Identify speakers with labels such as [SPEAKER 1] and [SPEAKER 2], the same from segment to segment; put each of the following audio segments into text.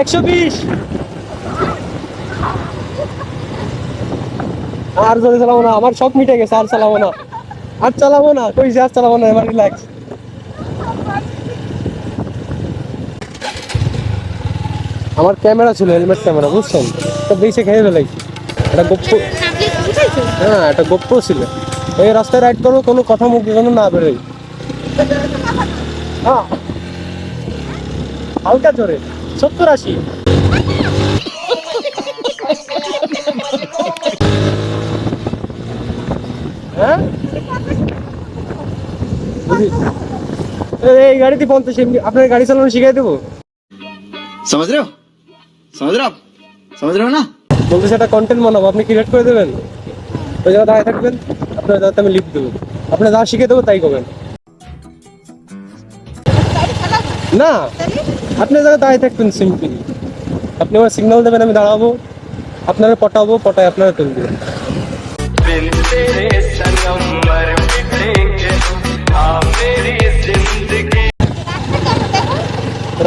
[SPEAKER 1] আর জোরে চালাবো না, আমার সব মিটে গেছে, আর চালাবো না। আর চালাবো না কই আর চালাবো না, এবার রিল্যাক্স আমার ক্যামেরা ছিল হেলমেট ক্যামেরা, বুঝছেন? বেশি খেয়ে ফেলাইছি। এটা গোপ্র হ্যাঁ এটা গোপ্র ছিল। এই রাস্তায় রাইড করব, কোনো কথা মুখে যেন না বেরোই হ্যাঁ। হালকা জোরে। সত্তর আশি। হ্যাঁ? এই গাড়িতে পঞ্চাশ এমনি আপনার গাড়ি চালানো শিখাই দেবো?
[SPEAKER 2] সমাজ রেও সমাজ রেও সমাজ রেও না?
[SPEAKER 1] বলতেছে একটা কন্টেন্ট বানাবো আপনি ক্রিয়েট করে দেবেন। ওই জায়গায় দাঁড়িয়ে থাকবেন আপনার জায়গাতে আমি লিপ দেবো। আপনার যা শিখে দেবো তাই করবেন। না। আপনি যারা দাঁড়িয়ে থাকবেন সিম্পলি আপনি আমার সিগন্যাল দেবেন, আমি দাঁড়াবো। আপনারা পটাবো, পটায় আপনারা তুলবেন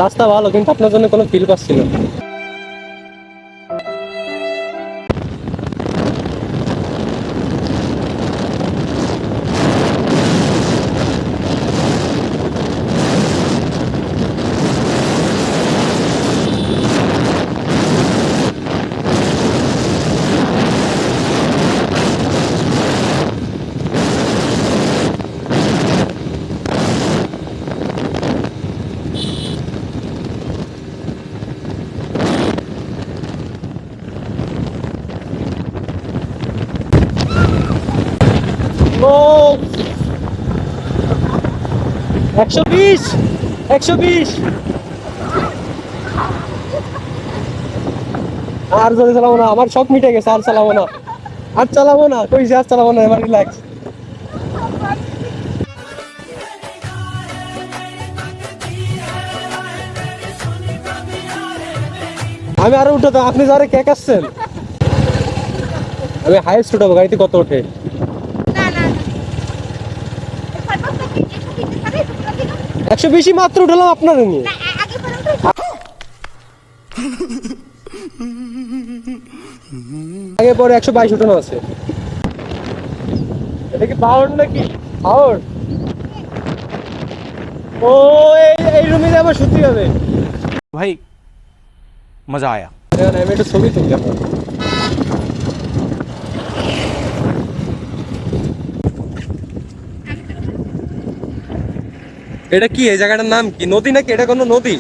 [SPEAKER 1] রাস্তা ভালো, কিন্তু আপনার জন্য কোনো ফিল পাচ্ছি না। একশো বিশ একশো বিশ। আর জোরে চালাবো না, আমার সব মিটে গেছে, আর চালাবো না। আর চালাবো না কই আর চালাবো না, এবার রিল্যাক্স আমি আরও উঠে আপনি যারে কেক আসছেন? আমি হাইস্ট উঠাবো, গাড়িতে কত ওঠে? একশো বেশি মাত্র উঠালাম আপনার নিয়ে আগে পরে একশো বাইশ উঠানো আছে। এটা কি পাওয়ার নাকি? পাওয়ার ও এই এই রুমে আবার শুতে হবে।
[SPEAKER 3] ভাই মজা আয়া।
[SPEAKER 1] আমি একটু ছবি তুলি আপনার। এটা কি এই জায়গাটার নাম কি? নদী নাকি? এটা কোনো নদী?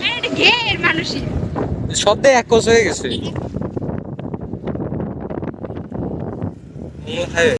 [SPEAKER 1] শব্দে এক কোষ হয়ে গেছে।